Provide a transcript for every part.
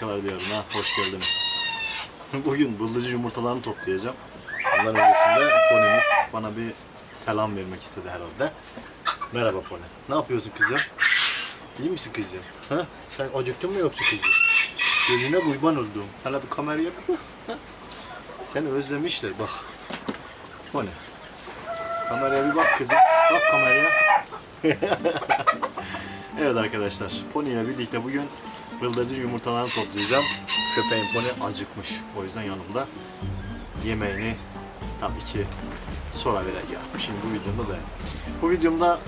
Merhabalar diyarına hoş geldiniz. Bugün bıldırcın yumurtalarını toplayacağım. Ondan öncesinde ponimiz bana bir selam vermek istedi herhalde. Merhaba pony. Ne yapıyorsun kızım? İyi misin kızım? Ha? Sen acıktın mı yoksa kızım? Gözüne kurban oldum. Hala bir kameraya bir. Ha? Seni özlemişler bak. Pony. Kameraya bir bak kızım. Bak kameraya. Evet arkadaşlar, Pony ile birlikte bugün bıldırcın yumurtalarını toplayacağım. Köpeğin Pony acıkmış. O yüzden yanımda yemeğini tabii ki sonra vereceğim. Şimdi bu videomda da. Bu videomda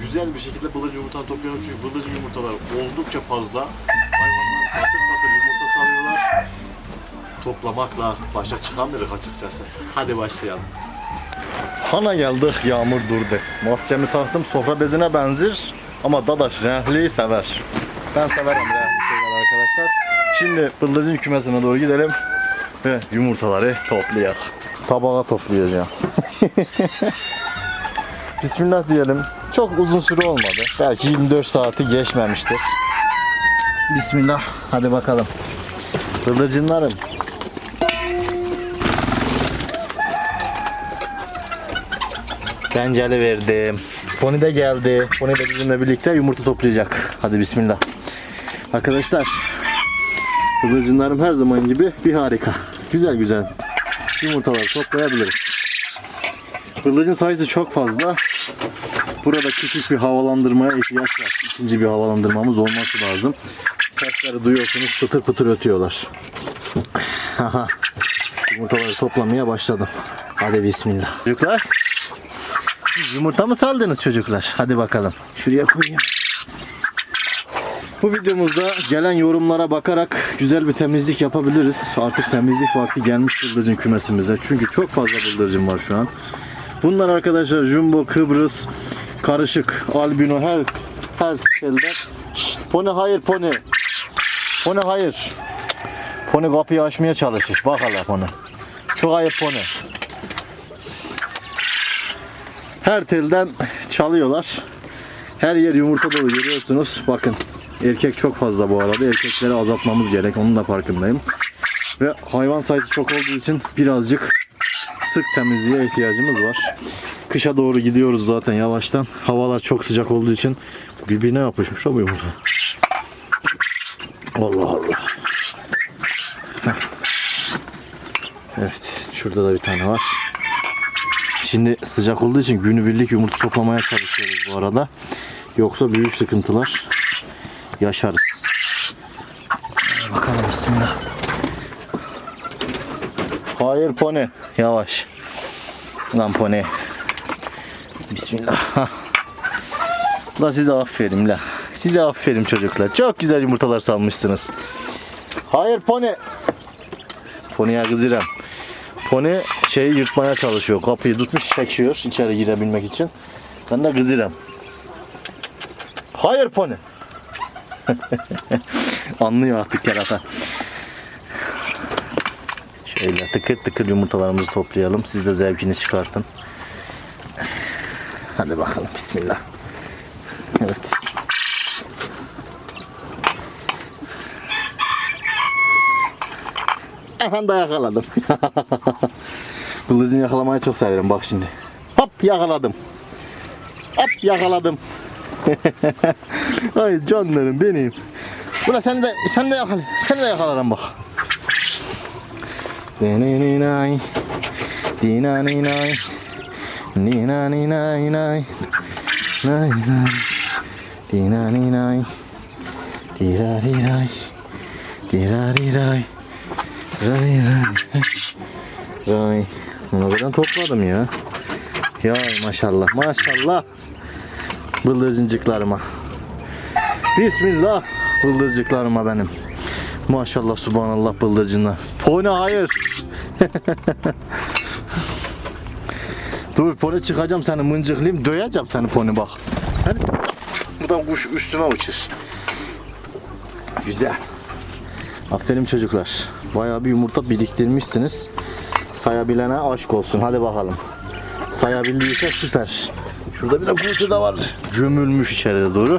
güzel bir şekilde bıldırcın yumurtalarını topluyorum çünkü bıldırcın yumurtalar oldukça fazla. Hayvanlar patır patır yumurta salıyorlar. Toplamakla başa çıkamıyoruz açıkçası. Hadi başlayalım. Hana geldik, yağmur durdu. Maskemi taktım, sofra bezine benzir ama Dadaş renkliyi sever. Ben severim şeyler arkadaşlar. Şimdi bıldırcın kümesine doğru gidelim ve yumurtaları toplayalım. Tabağa toplayacağım. Bismillah diyelim. Çok uzun süre olmadı. Belki 24 saati geçmemiştir. Bismillah. Hadi bakalım. Bıldırcınlarım. Pencere verdim. Pony de geldi. Pony de bizimle birlikte yumurta toplayacak. Hadi bismillah. Arkadaşlar, bıldırcınlarım her zaman gibi bir harika. Güzel güzel yumurtalar toplayabiliriz. Bıldırcın sayısı çok fazla. Burada küçük bir havalandırmaya ihtiyaç var. İkinci bir havalandırmamız olması lazım. Sesleri duyuyorsunuz pıtır pıtır ötüyorlar. Yumurtaları toplamaya başladım. Hadi bismillah. Çocuklar yumurta mı saldınız çocuklar? Hadi bakalım. Şuraya koyayım. Bu videomuzda gelen yorumlara bakarak güzel bir temizlik yapabiliriz. Artık temizlik vakti gelmiş bıldırcın kümesimize. Çünkü çok fazla bıldırcın var şu an. Bunlar arkadaşlar Jumbo, Kıbrıs, karışık, albino her her şeyden. Şşt, pony hayır pony. Pony hayır. Pony kapıyı açmaya çalışır. Bak hala pony. Çok ayıp pony. Her telden çalıyorlar. Her yer yumurta dolu görüyorsunuz. Bakın erkek çok fazla bu arada. Erkekleri azaltmamız gerek. Onun da farkındayım. Ve hayvan sayısı çok olduğu için birazcık sık temizliğe ihtiyacımız var. Kışa doğru gidiyoruz zaten yavaştan. Havalar çok sıcak olduğu için birbirine yapışmış o bu yumurta. Allah Allah. Evet. Şurada da bir tane var. Şimdi sıcak olduğu için günübirlik yumurta toplamaya çalışıyoruz bu arada. Yoksa büyük sıkıntılar yaşarız. Bakalım bismillah. Hayır pony. Yavaş. Lan pony. Bismillah. La size aferin la. Size aferin çocuklar. Çok güzel yumurtalar salmışsınız. Hayır pony. Pony'e kızırım. Pony şeyi yırtmaya çalışıyor. Kapıyı tutmuş çekiyor içeri girebilmek için. Ben de kızırım. Hayır pony. Anlıyor artık kerata. Şöyle tıkır tıkır yumurtalarımızı toplayalım. Siz de zevkini çıkartın. Hadi bakalım bismillah. Evet. Efendim yakaladım. Bıldırcın yakalamayı çok severim bak şimdi. Hop yakaladım. Hop yakaladım. Ay canlarım benim. Buna sen de sen de yakala. Seni de yakalarım bak. Dininay. Dinaninay. Dinaninay nay. Nay nay. Dinaninay. Dirariray. Dirariray. Ray ray. Ray. Bunu buradan topladım ya. Ya maşallah maşallah. Bıldırcıncıklarıma. Bismillah bıldırcıklarıma benim. Maşallah subhanallah bıldırcınlar. Pony hayır. Dur pony çıkacağım seni mıncıklayayım döyeceğim seni pony bak. Sen buradan kuş üstüme uçur. Güzel. Aferin çocuklar. Bayağı bir yumurta biriktirmişsiniz. Sayabilene aşk olsun. Hadi bakalım. Sayabildiyse süper. Şurada bir de kuytu da var. Gömülmüş içeriye doğru.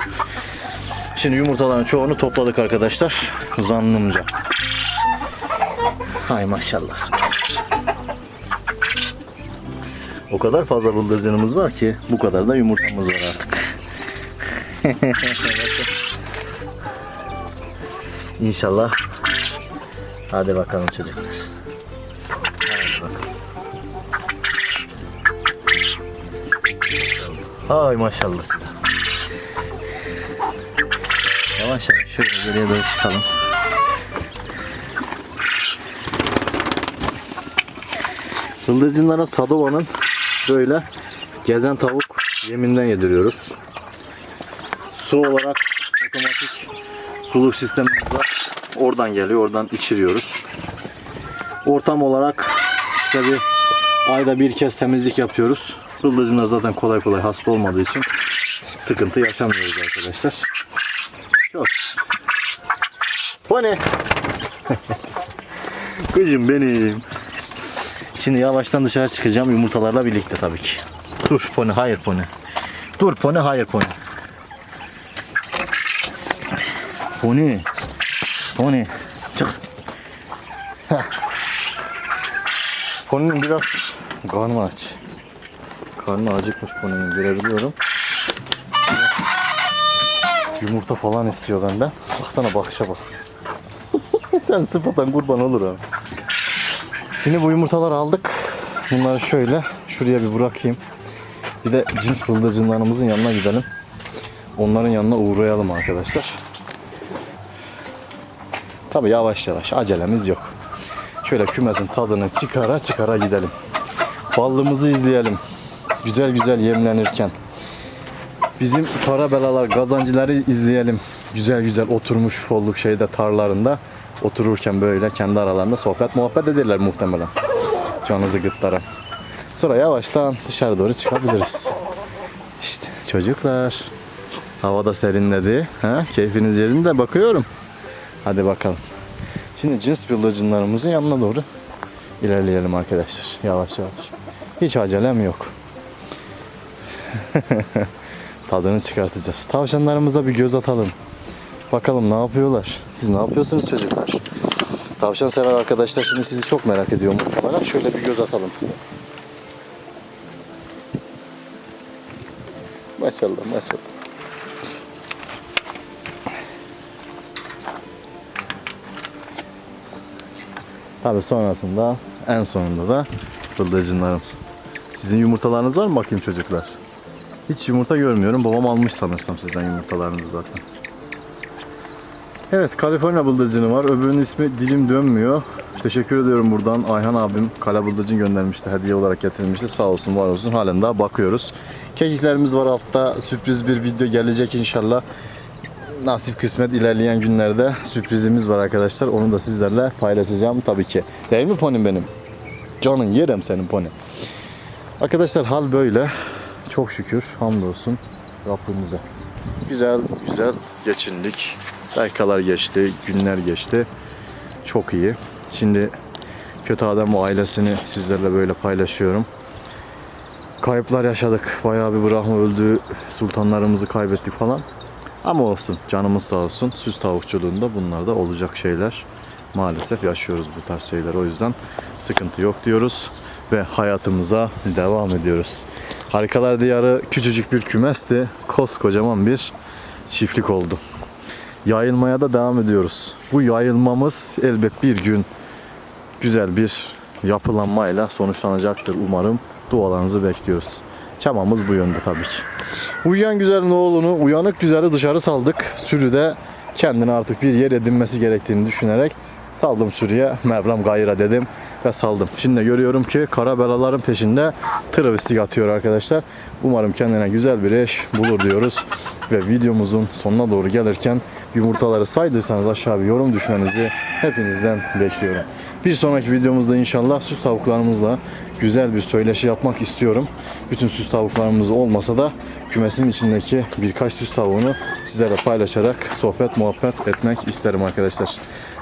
Şimdi yumurtaların çoğunu topladık arkadaşlar. Zannımca. Hay maşallah. O kadar fazla bıldırcınımız var ki bu kadar da yumurtamız var artık. İnşallah. Hadi bakalım çocuklar. Hadi bakalım. Hay maşallah size. Yavaş yavaş şöyle geriye doğru çıkalım. Bıldırcınlara Sadova'nın böyle gezen tavuk yeminden yediriyoruz. Su olarak otomatik suluk sistemimiz var. Oradan geliyor, oradan içiriyoruz. Ortam olarak işte bir ayda bir kez temizlik yapıyoruz. Bıldırcınlar zaten kolay kolay hasta olmadığı için sıkıntı yaşamıyoruz arkadaşlar. Çok. Ne? Kızım benim. Şimdi yavaştan dışarı çıkacağım yumurtalarla birlikte tabii ki. Dur pony, hayır pony. Dur pony, hayır pony. Pony. Pony. Çık. Heh. Pony'nin biraz karnı aç. Karnı acıkmış Pony'nin görebiliyorum. Biraz yumurta falan istiyor benden. Baksana bakışa bak. Sen sıfatan kurban olur abi. Şimdi bu yumurtaları aldık. Bunları şöyle şuraya bir bırakayım. Bir de cins bıldırcınlarımızın yanına gidelim. Onların yanına uğrayalım arkadaşlar. Tabi yavaş yavaş acelemiz yok. Şöyle kümesin tadını çıkara çıkara gidelim. Ballımızı izleyelim. Güzel güzel yemlenirken. Bizim para belalar gazancıları izleyelim. Güzel güzel oturmuş folluk şeyde tarlarında otururken böyle kendi aralarında sohbet muhabbet ederler muhtemelen. Canınızı gırtlara. Sonra yavaştan dışarı doğru çıkabiliriz. İşte çocuklar. Havada serinledi. Ha? Keyfiniz yerinde bakıyorum. Hadi bakalım. Şimdi cins bıldırcınlarımızın yanına doğru ilerleyelim arkadaşlar. Yavaş yavaş. Hiç acelem yok. Tadını çıkartacağız. Tavşanlarımıza bir göz atalım. Bakalım ne yapıyorlar? Siz ne yapıyorsunuz çocuklar? Tavşan sever arkadaşlar şimdi sizi çok merak ediyor muhtemelen. Şöyle bir göz atalım size. Maşallah maşallah. Tabii sonrasında en sonunda da bıldırcınlarım. Sizin yumurtalarınız var mı bakayım çocuklar? Hiç yumurta görmüyorum. Babam almış sanırsam sizden yumurtalarınızı zaten. Evet Kaliforniya bıldırcını var. Öbürünün ismi dilim dönmüyor. Teşekkür ediyorum buradan. Ayhan abim kala bıldırcın göndermişti. Hediye olarak getirmişti. Sağ olsun var olsun. Halen daha bakıyoruz. Kekiklerimiz var altta. Sürpriz bir video gelecek inşallah. Nasip kısmet ilerleyen günlerde sürprizimiz var arkadaşlar. Onu da sizlerle paylaşacağım tabii ki. Değil mi ponim benim? Canın yerim senin pony. Arkadaşlar hal böyle. Çok şükür hamdolsun Rabbimize. Güzel güzel geçindik. Dakikalar geçti, günler geçti. Çok iyi. Şimdi Kötü Adam ve ailesini sizlerle böyle paylaşıyorum. Kayıplar yaşadık. Bayağı bir Brahma öldü. Sultanlarımızı kaybettik falan. Ama olsun. Canımız sağ olsun. Süs tavukçuluğunda bunlar da olacak şeyler. Maalesef yaşıyoruz bu tarz şeyler. O yüzden sıkıntı yok diyoruz. Ve hayatımıza devam ediyoruz. Harikalar Diyarı küçücük bir kümesti. Koskocaman bir çiftlik oldu yayılmaya da devam ediyoruz. Bu yayılmamız elbet bir gün güzel bir yapılanmayla sonuçlanacaktır umarım. Dualarınızı bekliyoruz. Çabamız bu yönde tabii ki. Uyuyan güzelin oğlunu, uyanık güzeli dışarı saldık. Sürüde kendine artık bir yer edinmesi gerektiğini düşünerek saldım sürüye. Mevlam gayra dedim ve saldım. Şimdi de görüyorum ki kara belaların peşinde travestik atıyor arkadaşlar. Umarım kendine güzel bir eş bulur diyoruz. Ve videomuzun sonuna doğru gelirken yumurtaları saydıysanız aşağı bir yorum düşmenizi hepinizden bekliyorum. Bir sonraki videomuzda inşallah süs tavuklarımızla güzel bir söyleşi yapmak istiyorum. Bütün süs tavuklarımız olmasa da kümesin içindeki birkaç süs tavuğunu sizlerle paylaşarak sohbet muhabbet etmek isterim arkadaşlar.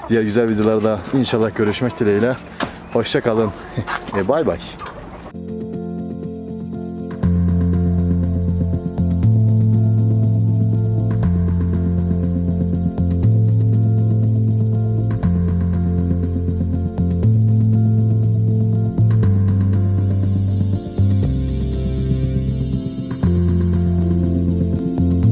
Diğer güzel videolarda inşallah görüşmek dileğiyle. Hoşça kalın. e, bay bay.